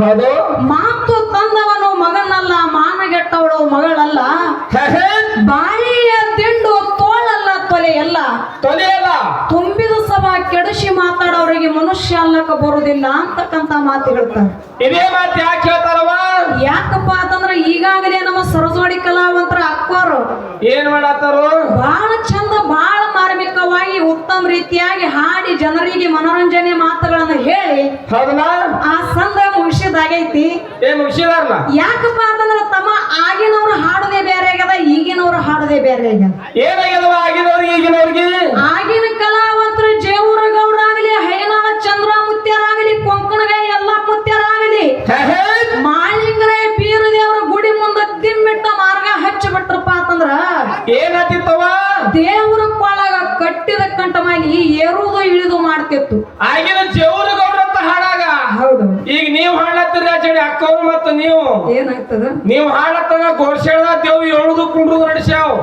ಹೌದು. ಮಾತು ತಂದವನು ಮಗನಲ್ಲ ಮಾನಗೆಟ್ಟವಳು ಮಗಳಲ್ಲ. ಬಾಯಿಯ ದಿಂಡು ತೋಳಲ್ಲ ತೊಲೆಯಲ್ಲ. ತೊಲೆಯಲ್ಲ. ತುಂಬಿದ ಸಭಾ ಕೆಡಿಸಿ ಮಾತಾಡೋರಿಗೆ ಮನುಷ್ಯ ಅಲ್ಲಕ ಬರುವುದಿಲ್ಲ ಅಂತಕ್ಕಂತ ಮಾತು ಹೇಳ್ತಾರೆ ಇದೇ ಮಾತು ಯಾಕೆ ಹೇಳ್ತಾರವ ಯಾಕಪ್ಪ ಅಂತಂದ್ರೆ ಈಗಾಗಲೇ ನಮ್ಮ ಸರಜೋಡಿ ಕಲಾವಂತರ ಅಕ್ಕೋರು. ಏನ್ ಮಾಡತ್ತಾರು? ಬಹಳ ಚಂದ ಬಹಳ ಮಾರ್ಮಿಕವಾಗಿ ಉತ್ತಮ ರೀತಿಯಾಗಿ ಹಾಡಿ ಜನರಿಗೆ ಮನೋರಂಜನೆ ಮಾತುಗಳನ್ನು ಹೇಳಿ ಹೌದಲ್ಲ? ಆ ಸಂದ ಮುಗಿಸಿದಾಗೈತಿ. ಏ ಮುಗಿಸಿದಾರಲ್ಲ ಯಾಕಪ್ಪ ಅಂತಂದ್ರ ತಮ್ಮ ಆಗಿನವ್ರು ಹಾಡದೆ ಬೇರೆ ಆಗ್ಯದ ಈಗಿನವ್ರು ಹಾಡದೆ ಬೇರೆ ಆಗ್ಯದ. ಏನಾಗ್ಯದ ಆಗಿನವ್ರಿಗೆ ಈಗಿನವ್ರಿಗೆ? ಆಗಿನ ನೀವು ಹಾಡತ್ತಾಗ ಘೋಷಣೆ ದೇವ್ ಹೇಳುದು ಕುಂಡ್ರು ನಡೆಸ್ಯಾವ್.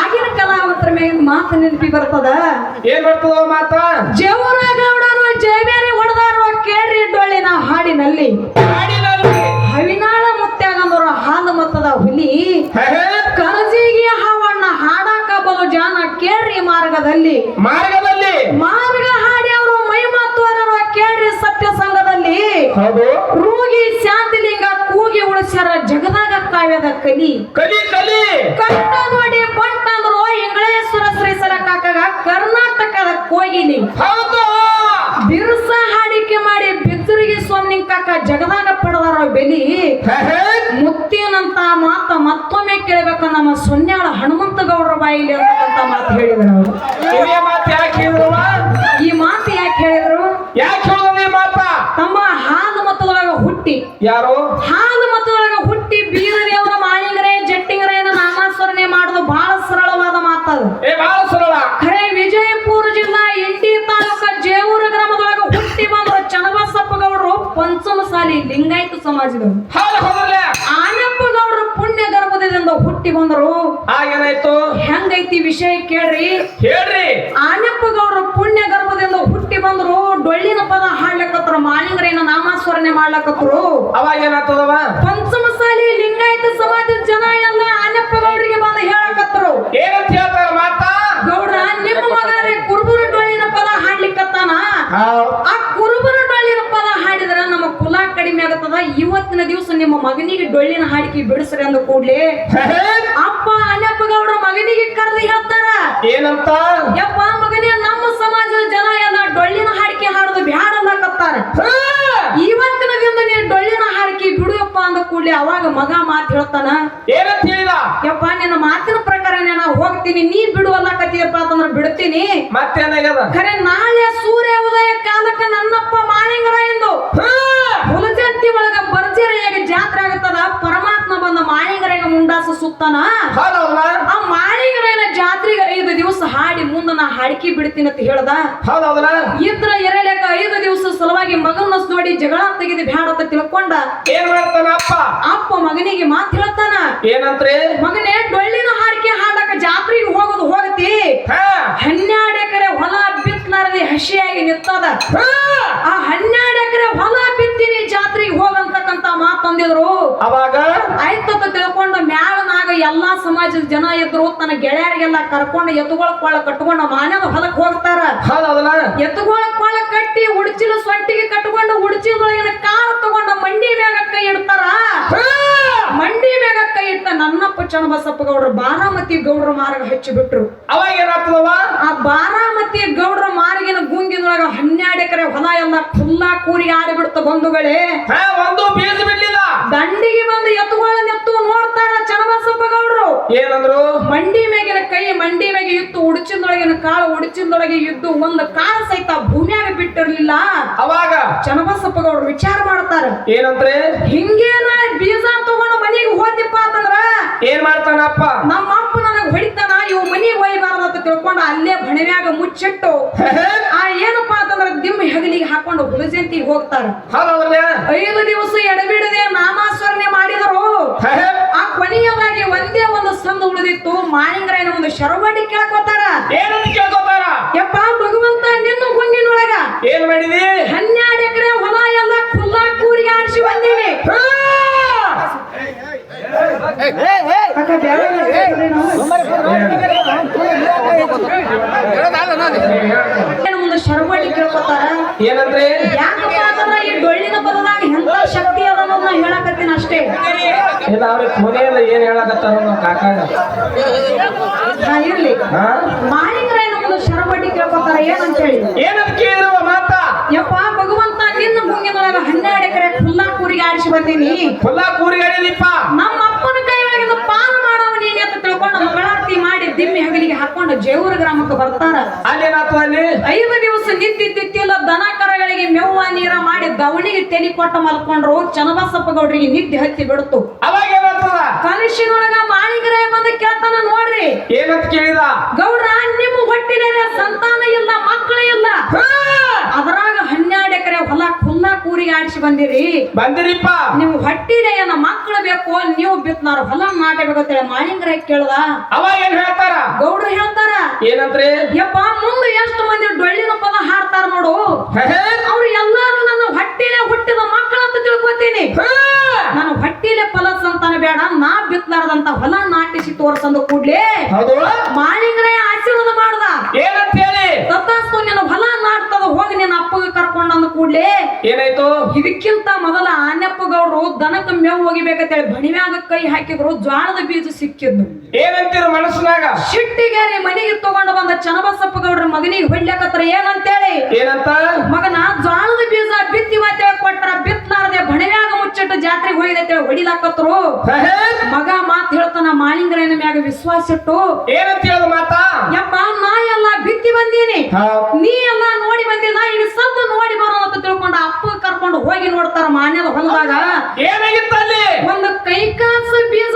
ಆಗಿನ ಕಲಾವಂತರ ಮೇಲೆ ಮಾತು ನೆನಪಿ ಬರ್ತದ? ಏನ್ ಬರ್ತದ ಮಾತ? ಜೇವರಾಗೌಡರು ಜಯಬೇರಿ ಹೊಡೆದಾರು ಕೇಳ್ರಿ ಡೊಳ್ಳಿನ ಹಾಡಿನಲ್ಲಿ. ಹಾಡಿನಲ್ಲಿ. ಹವಿನಾಳ ಮುತ್ತಾಗಂದ್ರ ಹಾಲು ಮತ್ತದ ಹುಲಿ. ಕರಜಿಗೆ ಹಾವಣ್ಣ ಹಾಡಾಕ ಬಲು ಜಾನ ಕೇಳ್ರಿ ಮಾರ್ಗದಲ್ಲಿ. ಮಾರ್ಗದಲ್ಲಿ. ಮಾರ್ಗ ಹಾಡಿ ಅವರು ಮೈ ಮಾತುವರ ಕೇಳ್ರಿ ಸತ್ಯ ಸಂಘದಲ್ಲಿ. ಹೌದು. ರೂಗಿ ಶಾಂತಿಲಿಂಗ ಉಳಿಸ್ಯಾರ ಜಗದಾಗ ಕಾವ್ಯದ ಕಲಿ. ಕಲಿ ಕಲಿ. ಕಟ್ಟ ನೋಡಿ ಬಂಟ ಅಂದ್ರು ಶ್ರೀ ಶ್ರೀಸರ ಕಾಕಾಗ ಕರ್ನಾಟಕದ ಕೋಗಿಲಿ. ಬಿರುಸ ಹಾಡಿಕೆ ಮಾಡಿ ಬಿತ್ತುರಿಗೆ ಸ್ವಾಮಿ ಕಾಕ ಜಗದಾಗ ಪಡೆದಾರ ಬೆಲಿ. ಮುತ್ತಿನಂತ ಮಾತ ಮತ್ತೊಮ್ಮೆ ಕೇಳಬೇಕು ನಮ್ಮ ಸೊನ್ಯಾಳ ಹನುಮಂತ ಗೌಡರ ಬಾಯಿಲಿ ಅಂತಕ್ಕಂತ ಮಾತು ಹೇಳಿದ್ರು ಅವರು. ಈ ಮಾತು ಯಾಕೆ ಹೇಳಿದ್ರು? ಯಾಕೆ ಹೇಳಿದ್ರಿ ಮಾತ? ತಮ್ಮ ಹಾಲು ಮತದೊಳಗ ಹುಟ್ಟಿ. ಯಾರು? ಸಮಾಜದವರು ಹೌದು ಪುಣ್ಯ ಗರ್ಭದಿಂದ ಹುಟ್ಟಿ ಬಂದರು. ಆಗೇನಾಯ್ತು ಹೆಂಗೈತಿ ವಿಷಯ ಕೇಳ್ರಿ. ಹೇಳ್ರಿ. ಆನಪ್ಪ ಗೌಡರು ಪುಣ್ಯ ಗರ್ಭದಿಂದ ಹುಟ್ಟಿ ಬಂದ್ರು. ಡೊಳ್ಳಿನ ಪದ ಹಾಡ್ಲಕತ್ರ ಮಾಲಿಂಗರೇನ ನಾಮಸ್ಮರಣೆ ಮಾಡ್ಲಕತ್ರು. ಅವಾಗ ಏನಾಗ್ತದವ? ಪಂಚಮ ಸಾಲಿ ಲಿಂಗಾಯತ ಸಮಾಜದ ಜನ ಎಲ್ಲ ಆನಪ್ಪ ಗೌಡರಿಗೆ ಬಂದು ಹೇಳಕತ್ರು. ಏನಂತ ಹೇಳ್ತಾರ ಮಾತ? ಗೌಡ್ರ ನಿಮ್ಮ ಮಗಾರೆ ಕುರುಬರು ಡೊಳ್ಳಿನ ಪದ ಹಾಡ್ಲಿಕ್ಕತ್ತಾನ ಆ ಕುರುಬರು ಡೊಳ್ಳಿನ ಪದ ಹಾಡಿದ್ರ ನಮ್ಮ ಕುಲ ಕಡಿಮೆ ಆಗತ್ತದ? ಇವತ್ತಿನ ದಿವಸ ನಿಮ್ಮ ಮಗನಿಗೆ ಡೊಳ್ಳಿನ ಹಾಡಿಕೆ ಬಿಡಿಸ್ರಿ ಅಂದ ಕೂಡ್ಲೆ ಅಪ್ಪ ಅನಪ್ಪ ಗೌಡ್ರ ಮಗನಿಗೆ ಕರೆದು ಹೇಳ್ತಾರ. ಏನಂತ? ಯಪ್ಪ ಮಗನೇ ನಮ್ಮ ಸಮಾಜದ ಜನ ಎಲ್ಲ ಡೊಳ್ಳಿನ ಹಾಡಿಕೆ ಹಾಡೋದು ಬ್ಯಾಡ ಅನ್ನಕತ್ತಾರ ಇವತ್ತಿನ ದಿನ ನೀ ಡೊಳ್ಳಿನ ಹಾಡಿಕೆ ಬಿಡುವಪ್ಪ ಅಂದ ಕೂಡ್ಲೆ ಅವಾಗ ಮಗ ಮಾತು ಹೇಳ್ತಾನ. ಏನಂತ ಹೇಳಿದ? ಯಪ್ಪ ನಿನ್ನ ಮಾತಿನ ಪ್ರಕಾರ ನಾನು ಹೋಗ್ತೀನಿ ನೀ ಬಿಡುವಲ್ಲಕತ್ತೀಯಪ್ಪ ಅಂತಂದ್ರ ಬಿಡ್ತೀನಿ. ಮತ್ತೇನಾಗ್ಯದ? ಖರೆ ನಾಳೆ ಸೂರ್ಯ ಉದಯ ಕಾಲಕ್ಕೆ ನನ್ನಪ್ಪ ಮಾಳಿಂಗರ ಎಂದು ಹೇ, ಹುಲಜಂತಿ ಒಳಗ ಭರ್ಜರಿಯಾಗ ಜಾತ್ರೆ ಆಗತ್ತದ ಪರಮಾತ್ಮ ಬಂದ ಮಾಳಿಂಗರಾಗ ಮುಂಡಾಸ ಸುತ್ತಾನ? ಆ ಮಾಳಿಂಗರಾಯನ ಜಾತ್ರೆಗೆ ಐದು ದಿವಸ ಹಾಡಿ ಮುಂದ ನಾ ಹಾಡ್ಕಿ ಬಿಡ್ತೀನಿ ಅಂತ ಹೇಳ್ದ. ಇದ್ರ ಎರಲೇಕ ಐದು ದಿವಸ ಸಲುವಾಗಿ ಮಗನ ನೋಡಿ ಜಗಳ ತೆಗೆದು ಬ್ಯಾಡ ಅಂತ ತಿಳ್ಕೊಂಡ. ಏನ್ ಮಾಡ್ತಾನ ಅಪ್ಪ? ಅಪ್ಪ ಮಗನಿಗೆ ಮಾತು ಹೇಳ್ತಾನ. ಏನಂತ್ರಿ? ಮಗನೇ ಡೊಳ್ಳಿನ ಹಾಡಿಕೆ ಹಾಡಕ ಜಾತ್ರೆಗೆ ಹೋಗೋದು ಹೋಗತಿ. ಹನ್ನೆರಡು ಎಕರೆ ಹೊಲ ಬಿತ್ತಲಾರದೆ ಹಸಿಯಾಗಿ ನಿಂತದ. ಆ ಹನ್ನೆರಡು ಎಕರೆ ಹೊಲ ಬಿತ್ತಿನಿ ಹೋಗಂತಕ್ಕಂತ ಮಾತಂದಿದ್ರು ಅವಾಗ? ಆಯ್ತಂತ ತಿಳ್ಕೊಂಡು ಮ್ಯಾಲನಾಗ ಎಲ್ಲಾ ಸಮಾಜದ ಜನ ಇದ್ರು ತನ್ನ ಗೆಳೆಯರಿಗೆಲ್ಲ ಕರ್ಕೊಂಡು ಎತ್ತುಗಳ ಕೊಳ ಕಟ್ಕೊಂಡು ಮಾನ್ಯದ ಹೊಲಕ್ ಹೋಗ್ತಾರ. ಎತ್ತುಗಳ ಕೊಳ ಕಟ್ಟಿ ಉಡ್ಚಿಲು ಸೊಂಟಿಗೆ ಕಟ್ಕೊಂಡು ಉಡ್ಚಿಲೊಳಗಿನ ಕಾಲ ತಗೊಂಡು ಮಂಡಿ ಮ್ಯಾಗ ಕೈ ಇಡ್ತಾರ. ಮಂಡಿ ಮ್ಯಾಗ ಕೈ ಇಟ್ಟ ನನ್ನಪ್ಪ ಚನ್ನಬಸಪ್ಪ ಗೌಡ್ರು ಬಾರಾಮತಿ ಗೌಡ್ರ ಮಾರ್ಗ ಹಚ್ಚಿ ಬಿಟ್ರು. ಅವಾಗ ಏನಾಗ್ತದವ? ಆ ಬಾರಾಮತಿ ಗೌಡ್ರ ಮಾರ್ಗಿನ ಗುಂಗಿನೊಳಗ ಹನ್ನೆರಡು ಎಕರೆ ಹೊಲ ಎಲ್ಲ ಫುಲ್ಲಾ ಕೂರಿ ಆಡಿ ಬಿಡ್ತ ಬಂಧುಗಳೇ ಒಂದು ಬೀಜ ದಂಡಿಗೆ ಬಂದು ಎತ್ತುಗಳ ನೆತ್ತು ನೋಡ್ತಾರ ಚನ್ನಬಸಪ್ಪ ಗೌಡ್ರು ಏನಂದ್ರು? ಮಂಡಿ ಮೇಗಿನ ಕೈ ಮಂಡಿ ಮೇಗೆ ಇತ್ತು ಉಡುಚಿನೊಳಗಿನ ಕಾಳು ಉಡುಚಿನೊಳಗೆ ಇದ್ದು ಒಂದು ಕಾಳು ಸಹಿತ ಭೂಮಿಯಾಗ ಬಿಟ್ಟಿರ್ಲಿಲ್ಲ. ಅವಾಗ? ಚನ್ನಬಸಪ್ಪ ಗೌಡ್ರು ವಿಚಾರ ಮಾಡ್ತಾರ. ಏನಂದ್ರೆ ಹಿಂಗೇನ ಬೀಜ ತಗೊಂಡು ಮನೆಗೆ ಹೋದಿಪ್ಪ ಅಂತಂದ್ರ? ಏನ್ ಮಾಡ್ತಾನಪ್ಪ? ನಮ್ಮ ಅಪ್ಪ ನನಗ್ ಹೊಡಿತಾನ ಇವ್ ಮನಿ ಒಯ್ಬಾರ್ದು ಅಂತ ತಿಳ್ಕೊಂಡು ಅಲ್ಲೇ ಬಣವ್ಯಾಗ ಮುಚ್ಚಿಟ್ಟು ಆ ಏನಪ್ಪಾ ಅಂತಂದ್ರ ದಿಮ್ಮ ಹೆಗಲಿಗೆ ಹಾಕೊಂಡು ಹುಲಜಂತಿಗೆ ಹೋಗ್ತಾರ. ಐದು ದಿವಸ ಎಡಬಿಡದೆ ನಾಮಾಸ್ಮರಣೆ ಮಾಡಿದರು. ಆ ಕೊನೆಯವಾಗಿ ಒಂದೇ ಒಂದು ಸಂದ ಉಳಿದಿತ್ತು. ಮಾಣಿಂಗರಾಯನ ಒಂದು ಶರವಡಿ ಕೇಳ್ಕೊತಾರ. ಯಪ್ಪ ಭಗವಂತ ನಿನ್ನ ಗುಂಗಿನೊಳಗ ಏನ್ ಮಾಡಿದಿ ಹನ್ನೆರಡು ಎಕರೆ ಹೊಲ ಎಲ್ಲ ಕುಲ ಏನಂದ್ರೆ? ಯಾಕಪ್ಪ ಈ ಡೊಳ್ಳಿನ ಪದದಾಗ ಎಂತ ಶಕ್ತಿ ಅದ ಅನ್ನೋದ್ ನಾ ಹೇಳಕತ್ತೀನಿ ಅಷ್ಟೇ. ಇಲ್ಲ ಅವ್ರಿಗೆ ಕೊನೆಯಲ್ಲ ಏನ್ ಹೇಳಕತ್ತಾರ ಕಾಕಾಗ ಹಾ ಇರ್ಲಿ. ಹಾ? ಮಾಳಿಂಗರ ನಮ್ಮದು ಶರಬಡ್ಡಿ ಕೇಳ್ಕೊತಾರ ಏನಂತ ಹೇಳಿ? ಏನಂತ ಕೇಳಿರುವ ಮಾತ? ಯಪ್ಪ ಭಗವಂತ ನಿನ್ನ ಮುಂಗಿನೊಳಗ ಹನ್ನೆರಡು ಎಕರೆ ಖುಲ್ಲಾ ಕೂರಿಗೆ ಆಡಿಸಿ ಬಂದೀನಿ. ಫುಲ್ಲಾ ಕೂರಿಗೆ ಆಡಿದಿಪ್ಪ ನಮ್ಮ ಅಪ್ಪನ ಕೈ ಒಳಗಿಂದ ಪಾನ ಮಾಡವ ನೀನೆ ಅಂತ ತಿಳ್ಕೊಂಡು ಮಂಗಳಾರತಿ ಮಾಡಿ ದಿಮ್ಮಿ ಹಗಲಿಗೆ ಹಾಕೊಂಡು ಜೇವೂರ ಗ್ರಾಮಕ್ಕೆ ಬರ್ತಾರ ಅಲ್ಲೇನಾತು ಅಲ್ಲಿ ಐದು ದಿವಸ ನಿದ್ದಿದ್ದಿತ್ತಿಲ್ಲ ದನ ಕರಗಳಿಗೆ ಮೇವ್ವ ನೀರ ತೆನಿ ತೆಲಿ ಕೊಟ್ಟ ಮಲ್ಕೊಂಡ್ರು ಚನ್ನಬಸಪ್ಪ ಗೌಡ್ರಿಗೆ ನಿದ್ದೆ ಹತ್ತಿ ಬಿಡ್ತು. ಅವಾಗ ಏನಾಗ್ತದ ಕನಸಿನೊಳಗ ಮಾಳಿಗರೇ ಬಂದು ಕೇಳ್ತಾನ ನೋಡ್ರಿ. ಏನಂತ ಕೇಳಿದ? ಗೌಡ್ರ ನಿಮ್ಮ ಹೊಟ್ಟಿನ ಸಂತಾನ ಇಲ್ಲ ಮಕ್ಕಳು ಇಲ್ಲ. ಅದರಾಗ ಹನ್ನೆರಡು ಎಕರೆ ಹೊಲ ಕುಲ್ಲ ಕೂರಿಗೆ ಆಡಿಸಿ ಬಂದಿರಿ. ಬಂದಿರಿಪ್ಪ. ನೀವು ಹೊಟ್ಟಿಲೆ ಏನ ಮಕ್ಕಳು ಬೇಕು ನೀವು ಬಿತ್ತನಾರ ಹೊಲ ನಾಟಬೇಕಂತೇಳಿ ಮಾಳಿಂಗರ ಕೇಳ್ದ. ಅವಾಗ ಏನ್ ಹೇಳ್ತಾರ? ಗೌಡ್ರು ಹೇಳ್ತಾರ ಏನಂತ್ರಿ? ಯಪ್ಪ ಮುಂದೆ ಎಷ್ಟು ಮಂದಿ ಡೊಳ್ಳಿನ ಪದ ಹಾರ್ತಾರ ನೋಡು. ಅವ್ರು ಎಲ್ಲಾರು ನನ್ನ ಹೊಟ್ಟಿಲೆ ಹುಟ್ಟಿದ ಮಕ್ಕಳಂತ ತಿಳ್ಕೊತೀನಿ! ನಾನು ಹೊಟ್ಟಿಲೆ ಫಲ ಸಂತಾನ ಬೇಡ ನಾ ಬಿತ್ಲಾರ್ದಂತ ಹೊಲ ನಾಟಿಸಿ ತೋರ್ಸಂದ ಕೂಡ್ಲೆ ಹೌದು. ಮಾಳಿಂಗರೇ ಆಶೀರ್ವಾದ ಮಾಡ್ದ. ಏನಂತ ಹೇಳಿ ತತ್ತಾಸ್ತು ನಿನ್ನ ಹೊಲ ನಾಟ್ತದ ಹೋಗಿ ನಿನ್ನ ಅಪ್ಪಗೆ ಕರ್ಕೊಂಡಂದ ಕೂಡ್ಲೆ ಏನಾಯ್ತು? ಇದಕ್ಕಿಂತ ಮೊದಲ ಆನೆಪ್ಪ ಗೌಡ್ರು ದನಕ್ಕೆ ಮೇವು ಹೇಳಿ ಬಣಿವ್ಯಾಗ ಕೈ ಹಾಕಿದ್ರು ಜ್ವಾಳದ ಬೀಜ ಸಿಕ್ಕಿದ್ದು ಏನಂತೀರ ಮನಸ್ಸಿನಾಗ? ಶಿಟ್ಟಿಗೇರಿ ಮನೆಗೆ ತಗೊಂಡು ಬಂದ ಚನ್ನಬಸಪ್ಪ ಗೌಡ್ರ ಮಗನಿಗೆ ಹೊಡ್ಲಕತ್ರ ಏನಂತೇಳಿ? ಏನಂತ? ಮಗನ ಮುಚ್ಚಿಟ್ಟು ಜಾತ್ರೆಗೆ ಹೋಗಿದೆ ಅಂತೇಳಿ ಹೊಡಿಲಾಕತ್ರು ಮಗ ಮಾತ್ ಹೇಳ್ತಾನ ಮಾಳಿಂಗರನ ಮ್ಯಾಗ ವಿಶ್ವಾಸ ಇಟ್ಟು ಏನಂತ ಹೇಳ ಮಾತಾ? ಯಪ್ಪ ನಾ ಎಲ್ಲ ಬಿತ್ತಿ ಬಂದೀನಿ. ನೀ ಎಲ್ಲ ನೋಡಿ ಬಂದಿ ನಾ ಈಗ ಸದ್ದು ನೋಡಿ ಬರೋ ಅಂತ ತಿಳ್ಕೊಂಡು ಅಪ್ಪ ಕರ್ಕೊಂಡು ಹೋಗಿ ನೋಡ್ತಾರ ಮಾನ್ಯದ ಹೊಲದಾಗ. ಏನಾಗಿತ್ತ ಅಲ್ಲಿ? ಒಂದು ಕೈ ಕಾಸು ಬೀಜ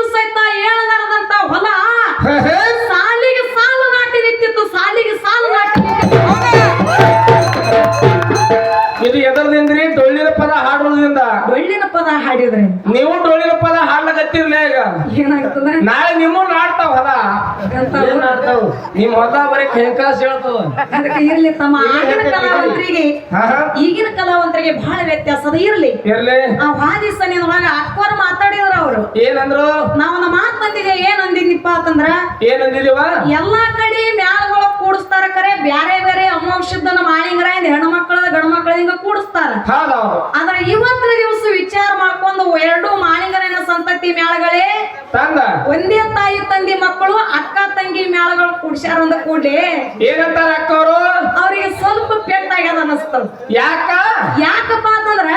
ಏನ್ ನಾಡ್ತಾವ ನಿಮ್ ಹೊಲ ಬರೀ ಕೆಂಕಾಸ್ ಹೇಳ್ತಾವ. ಅದಕ್ಕೆ ಇರ್ಲಿ ತಮ್ಮ. ಆಗಿನ ಕಲಾವಂತರಿಗೆ ಹಾ ಹಾ. ಈಗಿನ ಕಲಾವಂತರಿಗೆ ಬಹಳ ವ್ಯತ್ಯಾಸ ಅದ. ಇರ್ಲಿ. ಇರ್ಲಿ. ಆ ಒಳಗ ಅಕ್ಕೋರ್ ಮಾತಾಡಿದ್ರ ಅವರು. ಏನಂದ್ರು? ನಾವು ನಮ್ಮ ಮಾತ್ ಬಂದಿದೆ ಏನ್ ಅಂದಿದ್ನಿಪ್ಪ ಅಂತಂದ್ರ ಏನಂದಿದೀವ ಎಲ್ಲಾ ಕಡೆ ಮ್ಯಾಳಗೊಳ ಕೂಡಿಸ್ತಾರ ಕರೆ ಬ್ಯಾರೆ ಬೇರೆ ಅಮೋಕ್ಷದನ ಮಾಡಿಂಗ್ರ ಹೆಣ್ಣು ಮಕ್ಕಳ ಗಂಡು ಮಕ್ಕಳ ಹಿಂಗ ಕೂಡಿಸ್ತಾರ ಆದ್ರೆ ಇವತ್ತಿನ ದಿವಸ ವಿಚಾರ ಮಾಡ್ಕೊಂಡು ಎರಡು ಮಾಳಿಂಗರನ ಸಂತತಿ ಮ್ಯಾಳಗಳೇ ಒಂದೇ ತಾಯಿ ತಂದಿ ಅಕ್ಕ ಮೇಳಗಳು ಕೂಡ್ಸ್ಯಾರ ಅಂದ ಕೂಡ್ಲಿ ಏನಂತಾರ ಅಕ್ಕವರು? ಅವ್ರಿಗೆ ಸ್ವಲ್ಪ ಪೆಟ್ಟಾಗ್ಯದ ಅನಸ್ತದ ಯಾಕ? ಯಾಕಪ್ಪ ಅಂತಂದ್ರ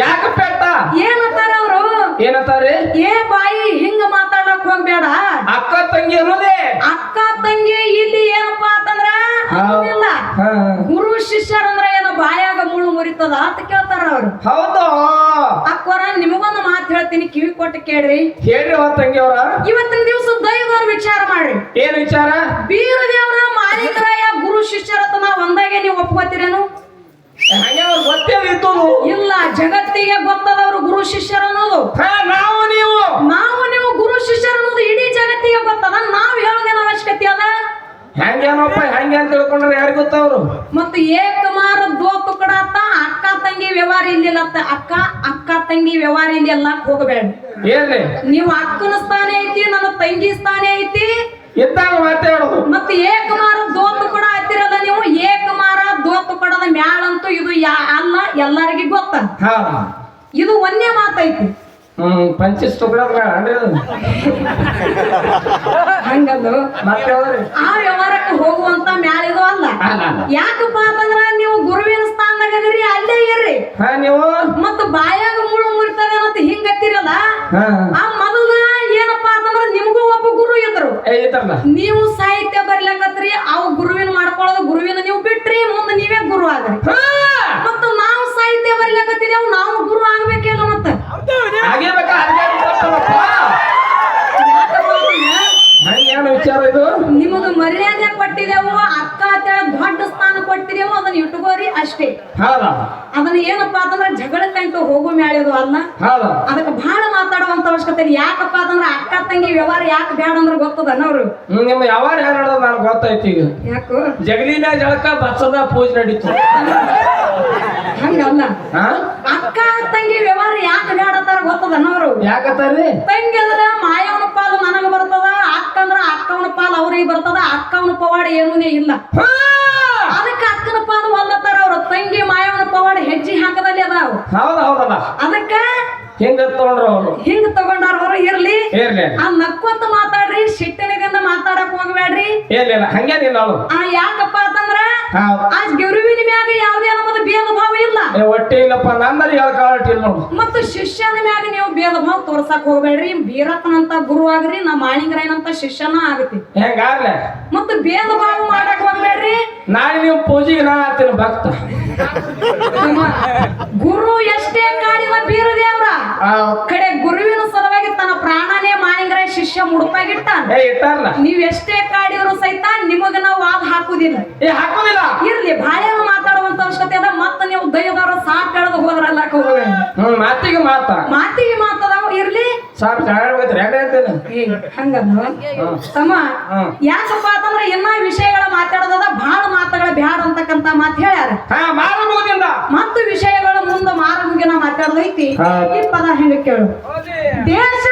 ಯಾಕ ಪೆಟ್ಟ? ಏನಂತಾರ ಅವರು? ಏನಂತಾರೆ? ಏ ಬಾಯಿ ಹಿಂಗ ಮಾತಾಡಕ್ ಹೋಗ್ಬೇಡ ಅಕ್ಕ ತಂಗಿ ಅನ್ನೋದೇ? ಅಕ್ಕ ತಂಗಿ ಇಲ್ಲಿ ಏನಪ್ಪಾ ಅಂತಂದ್ರ ಇಲ್ಲ ಶಿಷ್ಯರ ಗುರು ಶಿಷ್ಯರಂದ್ರ ಏನು ಬಾಯಾಗ ಮುಳ್ಳು ಮುರಿತದ ಅಂತ ಕೇಳ್ತಾರ ಅವ್ರು. ಹೌದು. ಅಕ್ಕೋರ ನಿಮಗೊಂದು ಮಾತು ಹೇಳ್ತೀನಿ ಕಿವಿ ಕೊಟ್ಟು ಕೇಳ್ರಿ. ಹೇಳ್ರಿ ಅವ್ರ ತಂಗಿ ಅವ್ರ ಇವತ್ತಿನ ದಿವಸ ದೈವದವ್ರ ವಿಚಾರ ಮಾಡ್ರಿ. ಏನ್ ವಿಚಾರ? ಬೀರ ದೇವರ ಮಾಲೀಕರಾಯ ಗುರು ಶಿಷ್ಯರತ್ತ ನಾವು ಒಂದಾಗೆ ನೀವು ಒಪ್ಕೋತೀರೇನು? ಇಲ್ಲ ಜಗತ್ತಿಗೆ ಗೊತ್ತದವ್ರು ಗುರು ಶಿಷ್ಯರು ಅನ್ನೋದು. ನಾವು ನೀವು. ನಾವು ನೀವು ಗುರು ಶಿಷ್ಯರು ಅನ್ನೋದು ಇಡೀ ಜಗತ್ತಿಗೆ ಗೊತ್ತದ ನಾವ್ ಹೇಳೋದೇನ ಅವಶ್ಯಕತೆ ಅದ? ಹೆಂಗೇನಪ್ಪ ಹೆಂಗೆ ಅಂತ ತಿಳ್ಕೊಂಡ್ರೆ ಯಾರು ಗೊತ್ತವ್ರು ಮತ್ತು ಏಕಮಾರ ದೋತು ತಂಗಿ ವ್ಯವಹಾರ ಇಲ್ಲಿಲ್ಲತ್ತ ಅಕ್ಕ ಅಕ್ಕ ತಂಗಿ ವ್ಯವಹಾರ ಇಲ್ಲಿ ಎಲ್ಲ ಹೋಗಬೇಡ. ನೀವು ಅಕ್ಕನ ಸ್ಥಾನ ಐತಿ ನನ್ನ ತಂಗಿ ಸ್ಥಾನ ಐತಿ. ಮತ್ತೆ ಏಕಮಾರ ದೋತು ಕೂಡ ಹತ್ತಿರಲ್ಲ ನೀವು ಏಕಮಾರ ದೋತು ಕೊಡದ ಮ್ಯಾಳಂತೂ ಇದು ಅಲ್ಲ ಎಲ್ಲರಿಗೂ ಗೊತ್ತ. ಇದು ಒಂದೇ ಮಾತೈತಿ. ಹಂಗದು. ಆ ವ್ಯವಹಾರಕ್ಕೆ ಹೋಗುವಂತ ಮ್ಯಾಲಿದು ಅಲ್ಲ. ಯಾಕಪ್ಪ ಅಂತಂದ್ರ ನೀವು ಗುರುವಿನ ಸ್ಥಾನದಾಗ ಅದೀರಿ ಅಲ್ಲೇ ಇರ್ರಿ ಹಾ ನೀವು ಮತ್ತ ಬಾಯಾಗ ಮುಳ್ಳು ಮುರಿತದೆ ಅಂತ ಹಿಂಗತ್ತಿರಲ್ಲ ಹಾ ಆ ಮೊದಲ ಏನಪ್ಪಾ ಅಂತಂದ್ರ ನಿಮಗೂ ಒಬ್ಬ ಗುರು ಇದ್ರು. ನೀವು ಸಾಹಿತ್ಯ ಬರ್ಲಕತ್ರಿ ಅವ್ ಗುರುವಿನ ಮಾಡ್ಕೊಳ್ಳೋದು ಗುರುವಿನ ನೀವು ಬಿಟ್ರಿ ಮುಂದೆ ನೀವೇ ಗುರು ಆದ್ರಿ ಹಾ. ಮತ್ತು ನಾವು ಸಾಹಿತ್ಯ ಬರ್ಲಕತ್ತಿದೇವು ನಾವು ಗುರು ಆಗ್ಬೇಕೇನೋ ಮತ್ತ? ವಿಚಾರ ಇದು? ನಿಮಗ ಮರ್ಯಾದೆ ಕೊಟ್ಟಿದೆವು ಅಕ್ಕ ಅಂತೇಳಿ ದೊಡ್ಡ ಸ್ಥಾನ ಕೊಟ್ಟಿದೆವು ಅದನ್ನ ಇಟ್ಕೋರಿ ಅಷ್ಟೇ. ಹೌದಾ? ಅದನ್ನ ಏನಪ್ಪಾ ಅಂತಂದ್ರ ಅಂತ ಹೋಗೋ ಮ್ಯಾಳಿದು ಅಲ್ಲ. ಅದಕ್ಕೆ ಬಹಳ ಮಾತಾಡುವಂತ ಅವಶ್ಯಕತೆ ಯಾಕಪ್ಪ ಅಂತಂದ್ರ ಅಕ್ಕ ತಂಗಿ ವ್ಯವಹಾರ ಯಾಕೆ ಬೇಡ ಅಂದ್ರೆ ಗೊತ್ತದನವ್ರು ಹ್ಮ್ ನಿಮ್ಮ ಯಾರು ಹೇಳೋದು ನಾನು ಗೊತ್ತಾಯ್ತು ಈಗ. ಯಾಕೋ? ಜಗಲಿನ ಜಳಕ ಬಸದ ಪೂಜೆ ನಡೀತು. ಹಂಗಲ್ಲ. ಅಕ್ಕ ತಂಗಿ ವ್ಯವಹಾರ ಯಾಕೆ ಬೇಡತ್ತಾರ ಗೊತ್ತದನವ್ರು ಯಾಕತ್ತಾರ್ರಿ ತಂಗಿ ಅಂದ್ರ ಮಾಯವನ ಪಾಲು ನನಗೆ ಬರ್ತದ ಅಕ್ಕ ಅಂದ್ರ ಅಕ್ಕವನ ಪಾಲು ಅವ್ರಿಗೆ ಬರ್ತದ ಅಕ್ಕವನ ಪವಾಡ ಏನೂನೇ ಇಲ್ಲ. ಪಾಲು ಹೊಲ್ಲತ್ತಾರ ಅವ್ರ. ತಂಗಿ ಮಾಯವನ ಪವಾಡ ಹೆಜ್ಜೆ ಹಾಕದಲ್ಲಿ ಅದಾವ. ಹೌದ ಹೌದಲ್ಲ. ಅದಕ್ಕ ಹಿಂಗ ತಗೊಂಡ್ರ ಅವರು. ಹಿಂಗ ತಗೊಂಡಾರ ಅವ್ರು ಇರ್ಲಿ. ಇರ್ಲಿ. ಆ ನಕ್ಕೊತ್ತ ಮಾತಾಡ್ರಿ ಸಿಟ್ಟಿನಿಂದ ಮಾತಾಡಕ್ ಹೋಗ್ಬೇಡ್ರಿ ಏನಿಲ್ಲ ಹಂಗೇನಿಲ್ಲ ಅವಳು ಆ ಯಾಕಪ್ಪ ಅಂತಂದ್ರ ಆ ಗುರುವಿನ ಮ್ಯಾಗ ಯಾವುದೇ ನಮ್ಮದು ಭೇದ ಭಾವ ಇಲ್ಲ ಒಟ್ಟೆ ಇಲ್ಲಪ್ಪ ನಂದರಿ ಹೇಳ್ಕೊಳಟಿಲ್ಲ ನೋಡು. ಮತ್ತು ಶಿಷ್ಯನ ಮ್ಯಾಗ ನೀವು ಭೇದ ಭಾವ ತೋರ್ಸಕ್ ಹೋಗ್ಬೇಡ್ರಿ ಬೀರಪ್ಪನಂತ ಗುರು ಆಗ್ರಿ ನಾ ಮಾಣಿಂಗರಾಯನಂತ ಶಿಷ್ಯನ ಆಗತಿ. ಹೆಂಗಾಗ್ಲೆ? ಮತ್ತು ಭೇದ ಭಾವ ಮಾಡಕ್ ಹೋಗ್ಬೇಡ್ರಿ ನಾಳೆ ನೀವು ಪೂಜೆಗೆ ನಾ ಆತೀನಿ ಭಕ್ತ. ಗುರು ಎಷ್ಟೇ ಕಾಡಿದ ಬೀರದೇವ್ರ ಕಡೆ ಗುರುವಿನ ಸಲುವಾಗಿ ತನ್ನ ಪ್ರಾಣನೇ ಮಾಣಿಂಗರಾಯ ಶಿಷ್ಯ ಮುಡುಪಾಗಿಟ್ಟ ಏ ಇಟ್ಟಾರ್ಲ. ನೀವ್ ಎಷ್ಟೇ ಕಾಡಿದ್ರು ಸಹಿತ ನಿಮಗ ನಾವು ವಾದ ಹಾಕುದಿಲ್ಲ ಏ ಹಾಕೋದಿಲ್ಲ. ಇರ್ಲಿ ಬಾಳೆನ ಮಾತಾಡುವಂತ ಅವಶ್ಯಕತೆ ಅದ ಮತ್ತ ನೀವು ದಯದವರ ಸಾಕ್ ಕಳೆದು ಹೋದ್ರಲ್ಲ ಮಾತಿಗೆ ಮಾತ. ಮಾತಿಗೆ ಮಾತದಾವ ತಮ್ಮ. ಯಾಕಪ್ಪ ಅಂತಂದ್ರೆ ಇನ್ನ ವಿಷಯಗಳ ಮಾತಾಡೋದ ಬಹಳ ಮಾತುಗಳ ಬ್ಯಾಡ ಅಂತಕ್ಕಂತ ಮಾತು ಹೇಳ್ಯಾರ. ಮತ್ತು ವಿಷಯಗಳ ಮುಂದೆ ಮಾರಮುಗಿನ ಮಾತಾಡೋದೈತಿ. ಈ ಪದ ಹೆಂಗ ಕೇಳು. ದೇಶ